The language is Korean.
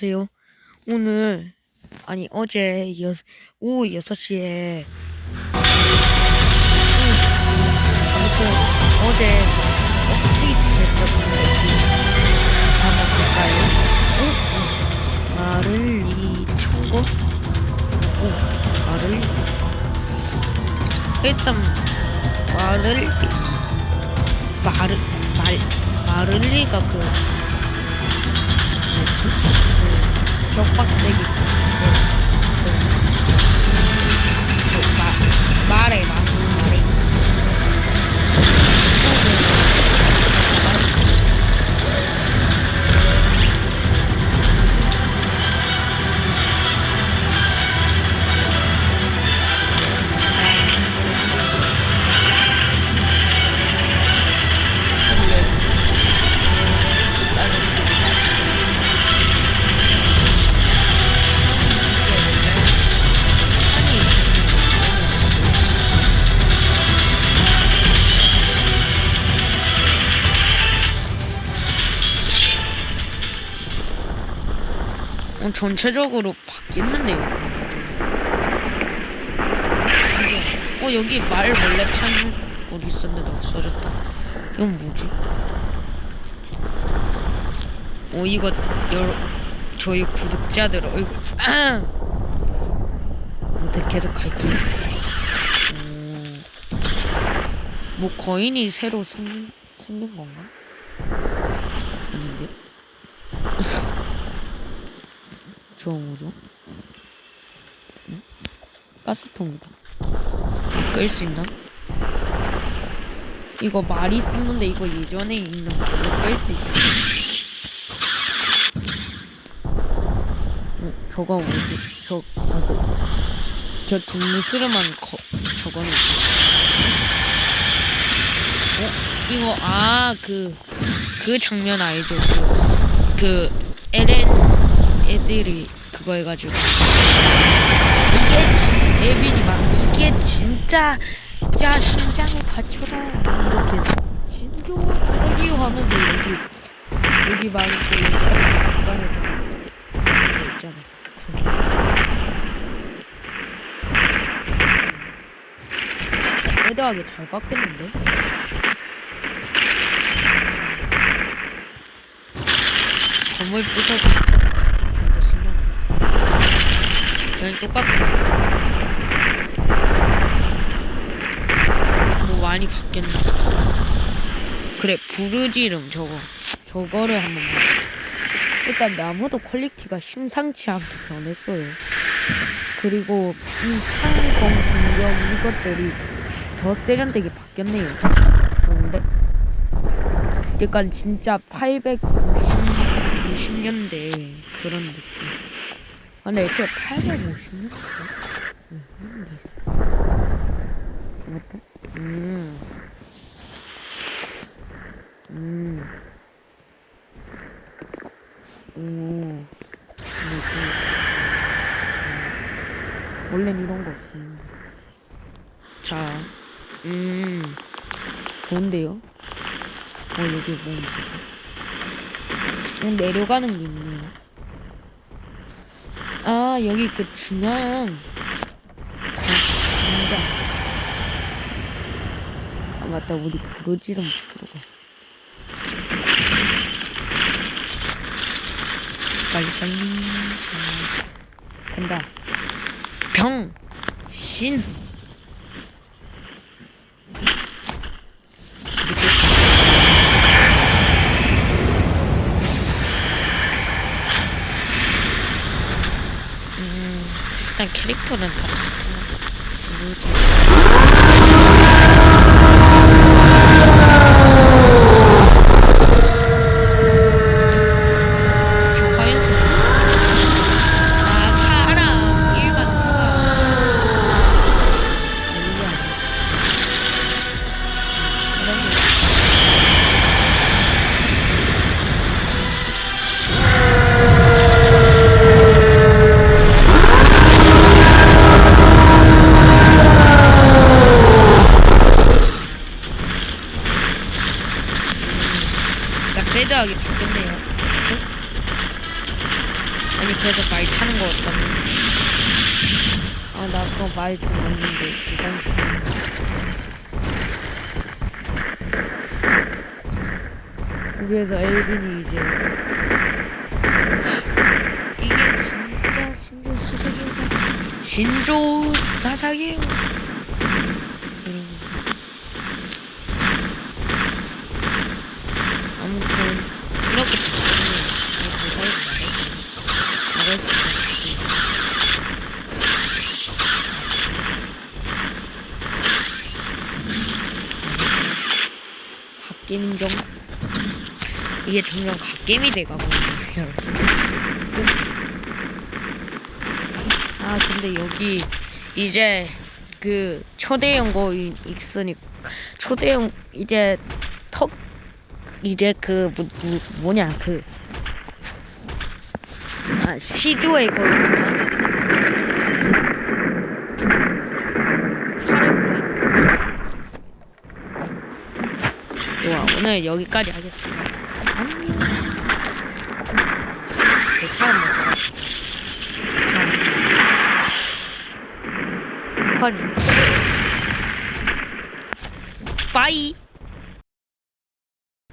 안녕하세요. 오늘 아니 어제 여, 오후 6시에 아무튼 어제 업데이트를 여기 한번 볼까요? 어? 어. 마를리 청고? 어? 마를리 일단 마를리 마르 말 마를리가 그 뭐지? 그 격박세기 그, 그, 어, 전체적으로 바뀌었는데요. 어 여기 말 원래 탄곳 있었는데 없어졌다. 이건 뭐지? 어 이거 여러 저희 구독자들 얼굴 아! 아무튼 계속 갈게요. 음, 뭐 거인이 새로 생, 생긴 건가? 아닌데? 저 뭐죠? 응? 가스통이다. 끌수 있나? 이거 말이 있었는데 이거 예전에 있는 말로 끌수 있어. 어, 저거 뭐지? 저, 아, 그, 저 동물스름한 거, 저거는. 어? 이거, 아, 그, 그 장면 알죠? 그, 그, 에렌 애들이 그거 해가지고. 이게, 진, 에빈이 막, 이게 진짜, 야, 심장에 받쳐라. 이렇게, 진조 소석이요 하면서 여기, 여기 막, 그, 주방에서 그거 있잖아. 거기. 애드하게 잘 바뀌었는데? 건물 신기하네. 그냥 똑같아. 뭐 많이 바뀌었네. 그래, 부르지름 저거. 저거를 한번 봐. 일단 나무도 퀄리티가 심상치 않게 변했어요. 그리고 이 창공 공격 이것들이 더 세련되게 바뀌었네요. 그런데 약간 진짜 850년대 그런 느낌. 아, 근데 애초에 850년대? 맞다? 음. 음. 오. 뭐지? 원래는 이런 거 없었는데. 자, 음. 좋은데요? 어, 여기 뭐? 어, 내려가는 게 있네요. 아, 여기 그 중앙. 아. 아, 맞다. 우리 부르지름 부르고. 빨리빨리. 자, 간다. 병! 신! 일단 캐릭터는 나 그거 말좀 맞는데 일단 여기에서 엘빈이 이제. 이게 진짜 신조 사사기가 신조 사사기예요 이러면서 아무튼 이렇게 됐으니 이렇게 살지 말아요 말할 수 없지 갓게임 인정 이게 점점 갓게임이 돼가고 있네요. 아 근데 여기 이제 그 초대형 거 이- 있으니까 초대형 이제 턱 이제 그 뭐, 뭐, 뭐냐 그 아, 시조에 거있나 좋아 오늘 여기까지 하겠습니다 안녕 아. 빠이